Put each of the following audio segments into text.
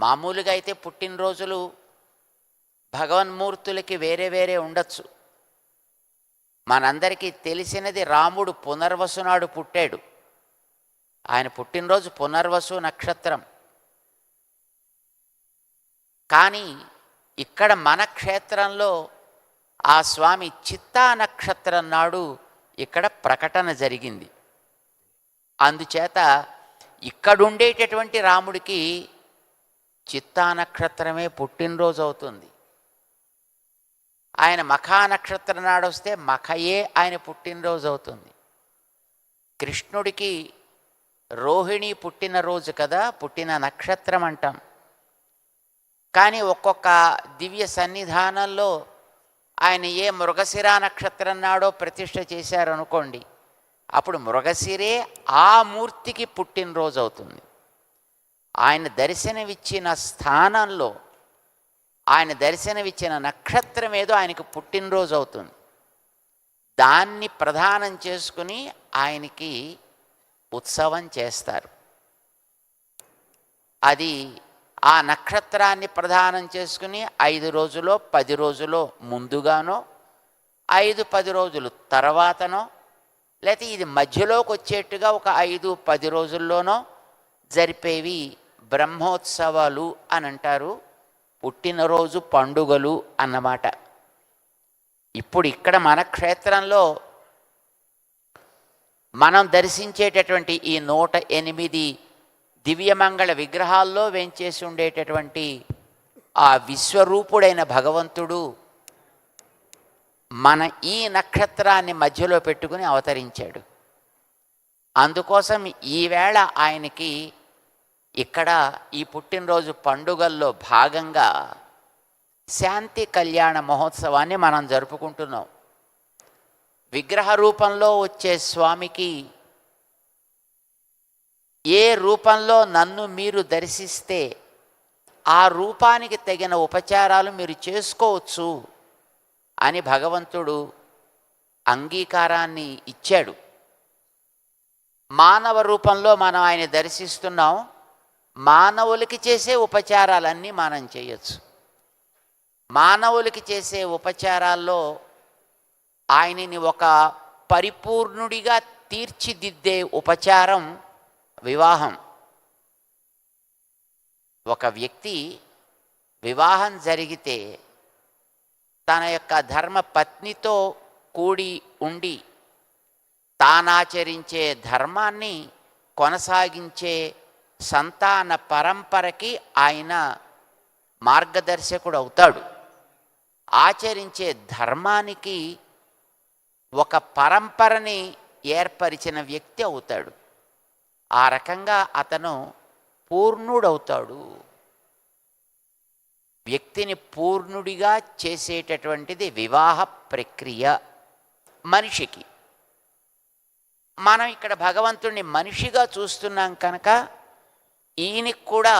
మామూలుగా అయితే పుట్టినరోజులు భగవన్మూర్తులకి వేరే వేరే ఉండొచ్చు. మనందరికీ తెలిసినది రాముడు పునర్వసు నాడు పుట్టాడు. ఆయన పుట్టినరోజు పునర్వసు నక్షత్రం. కానీ ఇక్కడ మన క్షేత్రంలో ఆ స్వామి చిత్తా నక్షత్రం నాడు ఇక్కడ ప్రకటన జరిగింది. అందుచేత ఇక్కడుండేటటువంటి రాముడికి చిత్తా నక్షత్రమే పుట్టినరోజు అవుతుంది. ఆయన మఖా నక్షత్రం నాడు వస్తే మఖయే ఆయన పుట్టినరోజు అవుతుంది. కృష్ణుడికి రోహిణి పుట్టినరోజు కదా పుట్టిన నక్షత్రం అంటాం. కానీ ఒక్కొక్క దివ్య సన్నిధానంలో ఆయన ఏ మృగశిరా నక్షత్రం నాడో ప్రతిష్ట చేశారనుకోండి అప్పుడు మృగశిరే ఆ మూర్తికి పుట్టినరోజు అవుతుంది ఆయన దర్శనమిచ్చిన స్థానంలో ఆయన దర్శనమిచ్చిన నక్షత్రం ఏదో ఆయనకు పుట్టినరోజు అవుతుంది దాన్ని ప్రధానం చేసుకుని ఆయనకి ఉత్సవం చేస్తారు. అది ఆ నక్షత్రాన్ని ప్రధానం చేసుకుని ఐదు రోజులో పది రోజులో ముందుగానో ఐదు పది రోజులు తర్వాతనో లేకపోతే ఇది మధ్యలోకి వచ్చేట్టుగా ఒక ఐదు పది రోజుల్లోనో జరిపేవి బ్రహ్మోత్సవాలు అని అంటారు. పుట్టినరోజు పండుగలు అన్నమాట. ఇప్పుడు ఇక్కడ మన క్షేత్రంలో మనం దర్శించేటటువంటి ఈ నూట ఎనిమిది దివ్యమంగళ విగ్రహాల్లో వెంచేసి ఉండేటటువంటి ఆ విశ్వరూపుడైన భగవంతుడు మన ఈ నక్షత్రాన్ని మధ్యలో పెట్టుకుని అవతరించాడు. అందుకోసం ఈవేళ ఆయనకి ఇక్కడ ఈ పుట్టినరోజు పండుగల్లో భాగంగా శాంతి కళ్యాణ మహోత్సవాన్ని మనం జరుపుకుంటున్నాం. విగ్రహ రూపంలో వచ్చే స్వామికి ఏ రూపంలో నన్ను మీరు దర్శిస్తే ఆ రూపానికి తగిన ఉపచారాలు మీరు చేసుకోవచ్చు అని భగవంతుడు అంగీకారాన్ని ఇచ్చాడు. మానవ రూపంలో మనం ఆయన దర్శిస్తున్నాం. మానవులకి చేసే ఉపచారాలన్నీ మనం చేయొచ్చు. మానవులకి చేసే ఉపచారాల్లో ఆయనని ఒక పరిపూర్ణుడిగా తీర్చిదిద్దే ఉపచారం వివాహం. ఒక వ్యక్తి వివాహం జరిగితే తన యొక్క ధర్మ పత్నితో కూడి ఉండి తానాచరించే ధర్మాన్ని కొనసాగించే సంతాన పరంపరకి ఆయన మార్గదర్శకుడు అవుతాడు ఆచరించే ధర్మానికి ఒక పరంపరని ఏర్పరిచిన వ్యక్తి అవుతాడు. ఆ రకంగా అతను పూర్ణుడవుతాడు. వ్యక్తిని పూర్ణుడిగా చేసేటటువంటిది వివాహ ప్రక్రియ మనిషికి. మనం ఇక్కడ భగవంతుణ్ణి మనిషిగా చూస్తున్నాం కనుక ఈయనకి కూడా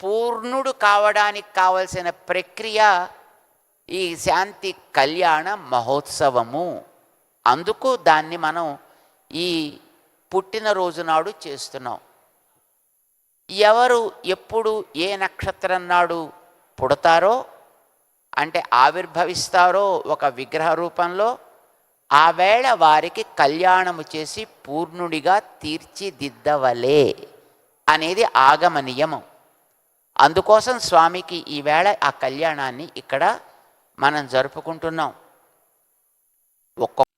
పూర్ణుడు కావడానికి కావలసిన ప్రక్రియ ఈ శాంతి కళ్యాణ మహోత్సవము. అందుకు దాన్ని మనం ఈ పుట్టినరోజు నాడు చేస్తున్నాం. ఎవరు ఎప్పుడు ఏ నక్షత్రం నాడు పుడతారో అంటే ఆవిర్భవిస్తారో ఒక విగ్రహ రూపంలో ఆ వేళ వారికి కళ్యాణము చేసి పూర్ణుడిగా తీర్చిదిద్దవలే అనేది ఆగమ నియమం. అందుకోసం స్వామికి ఈవేళ ఆ కళ్యాణాన్ని ఇక్కడ మనం జరుపుకుంటున్నాం. ఒక్కొక్క